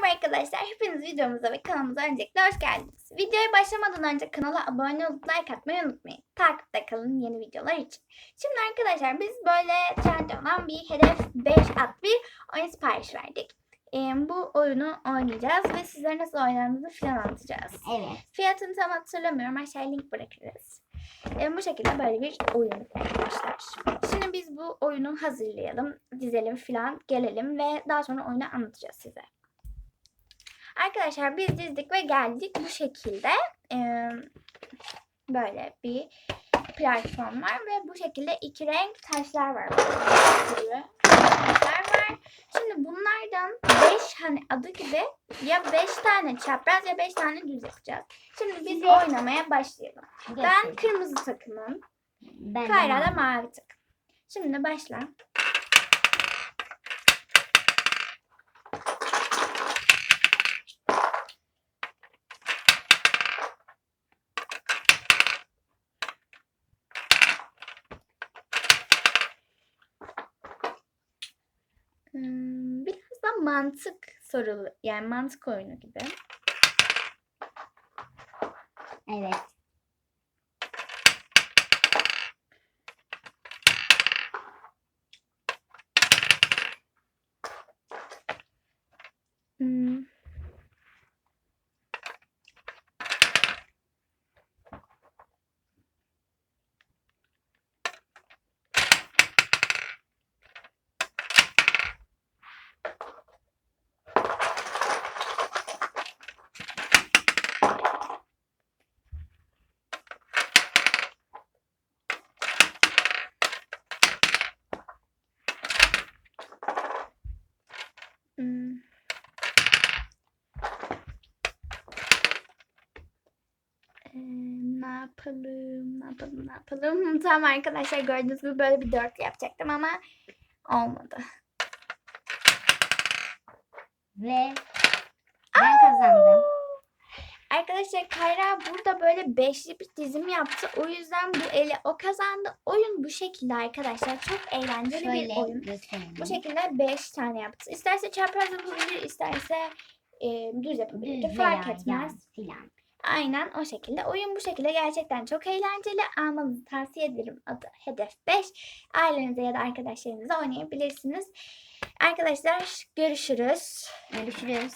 Merhaba arkadaşlar, hepiniz videomuza ve kanalımıza öncelikle hoş geldiniz. Videoya başlamadan önce kanala abone olup like atmayı unutmayın. Takipte kalın yeni videolar için. Şimdi arkadaşlar biz böyle trend olan bir Hedef 5 adlı bir oyun sipariş verdik. Ee, bu oyunu oynayacağız ve sizlere nasıl oynandığını falan anlatacağız. Evet. Fiyatını tam hatırlamıyorum. Aşağıya link bırakırız. Ee, bu şekilde böyle bir oyun arkadaşlar. Şimdi biz bu oyunu hazırlayalım, dizelim falan, gelelim ve daha sonra oyunu anlatacağız size. Arkadaşlar biz dizdik ve geldik bu şekilde. Ee, böyle bir platform var ve bu şekilde iki renk taşlar var. Taşlar var. Şimdi bunlardan 5 hani adı gibi ya 5 tane çapraz ya 5 tane düz yapacağız. Şimdi biz Size- oynamaya başlayalım. Ben kırmızı takımım. ben Kayra da mavi takım. Şimdi başla. Hmm, Biraz da mantık sorulu yani mantık oyunu gibi. Evet. Hmm. Ee, ne yapalım, ne yapalım, ne yapalım? Tamam arkadaşlar gördüğünüz gibi böyle bir dört yapacaktım ama olmadı. Ve ben kazandım. Arkadaşlar Kayra burada böyle beşli bir dizim yaptı. O yüzden bu eli o kazandı. Oyun bu şekilde arkadaşlar. Çok eğlenceli bir Şöyle oyun. göstereyim. Bu şekilde 5 tane yaptı. İsterse çapraz yapabilir, isterse e, düz yapabilir. Düz Fark etmez. yan filan. Aynen o şekilde. Oyun bu şekilde gerçekten çok eğlenceli. Almanızı tavsiye ederim. Adı Hedef 5. Ailenize ya da arkadaşlarınızla oynayabilirsiniz. Arkadaşlar görüşürüz. Görüşürüz.